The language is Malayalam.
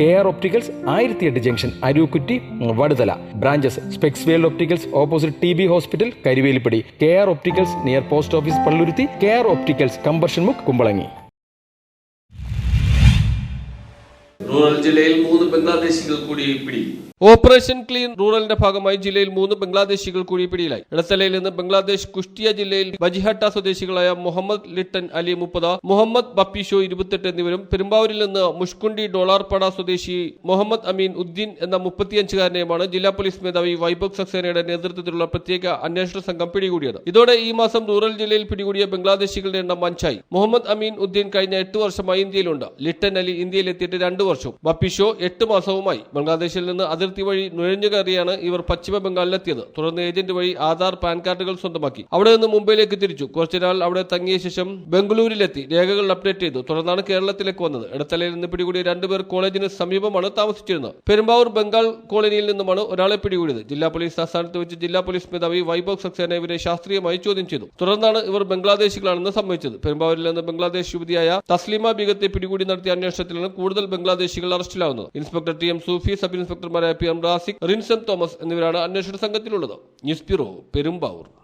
കെ ആർ ഒപ്റ്റിക്കൽസ് ആയിരത്തി എട്ട് junction Arookutty Vaduthala. Branches specs world opticals opposite T B hospital Karuvelippady. K R opticals near post office Palluruthy. K R opticals combustion മുക്ക് കുമ്പളങ്ങി. റൂറൽ ജില്ലയിൽ മൂന്ന് ബംഗ്ലാദേശികൾ കൂടി പിടി. ഓപ്പറേഷൻ ക്ലീൻ റൂറലിന്റെ ഭാഗമായി ജില്ലയിൽ മൂന്ന് ബംഗ്ലാദേശികൾ കൂടി പിടിയിലായി. ഇടത്തലയിൽ നിന്ന് ബംഗ്ലാദേശ് കുഷ്ടിയ ജില്ലയിൽ ബജിഹട്ട സ്വദേശികളായ മുഹമ്മദ് ലിട്ടൻ അലി മുപ്പത് മുഹമ്മദ് ബപ്പിഷോ ഇരുപത്തെട്ട് എന്നിവരും പെരുമ്പാവൂരിൽ നിന്ന് മുഷ്കുണ്ടി ഡോളാർപ്പാട സ്വദേശി മുഹമ്മദ് അമീൻ ഉദ്ദീൻ എന്ന മുപ്പത്തിയഞ്ചുകാരനെയുമാണ് ജില്ലാ പോലീസ് മേധാവി വൈഭവ് സക്സേനയുടെ നേതൃത്വത്തിലുള്ള പ്രത്യേക അന്വേഷണ സംഘം പിടികൂടിയത്. ഇതോടെ ഈ മാസം റൂറൽ ജില്ലയിൽ പിടികൂടിയ ബംഗ്ലാദേശികളുടെ എണ്ണം അഞ്ചായി മുഹമ്മദ് അമീൻ ഉദ്ദീൻ കഴിഞ്ഞ എട്ട് വർഷമായി ഇന്ത്യയിലുണ്ട്. ലിട്ടൻ അലി ഇന്ത്യയിലെത്തിയിട്ട് രണ്ട് വർഷവും ബപ്പിഷോ എട്ട് മാസവുമായി. ബംഗ്ലാദേശിൽ നിന്ന് അതിർത്തി വഴി നുഴഞ്ഞു കയറിയാണ് ഇവർ പശ്ചിമ ബംഗാളിലെത്തിയത്. തുടർന്ന് ഏജന്റ് വഴി ആധാർ പാൻ കാർഡുകൾ സ്വന്തമാക്കി. അവിടെ നിന്ന് മുംബൈയിലേക്ക് തിരിച്ചു. കുറച്ചുനാൾ അവിടെ തങ്ങിയ ശേഷം ബംഗളൂരിലെത്തി. രേഖകൾ അപ്ഡേറ്റ് ചെയ്തു. തുടർന്നാണ് കേരളത്തിലേക്ക് വന്നത്. ഇടത്തലയിൽ നിന്ന് പിടികൂടിയ രണ്ടുപേർ കോളേജിന് സമീപമാണ് താമസിച്ചിരുന്നത്. പെരുമ്പാവൂർ ബംഗാൾ കോളനിയിൽ നിന്നുമാണ് ഒരാളെ പിടികൂടിയത്. ജില്ലാ പോലീസ് ആസ്ഥാനത്ത് വെച്ച് ജില്ലാ പോലീസ് മേധാവി വൈഭവ് സക്സേന ഇവരെ ശാസ്ത്രീയമായി ചോദ്യം ചെയ്തു. തുടർന്നാണ് ഇവർ ബംഗ്ലാദേശികളാണെന്ന് സമ്മതിച്ചത് പെരുമ്പാവൂരിൽ നിന്ന് ബംഗ്ലാദേശ് യുവതിയായ തസ്ലിമ ബീഗത്തെ പിടികൂടി നടത്തിയ അന്വേഷണത്തിലാണ് കൂടുതൽ ബംഗ്ലാദേശികൾ അറസ്റ്റിലാവുന്നത്. Inspector T M Sufi sub ഇൻസ്പെക്ടർമാരായ P M Rasiq Rinson Thomas എന്നിവരാണ് അന്വേഷണ സംഘത്തിലുള്ളത്. News bureau Perumbavoor.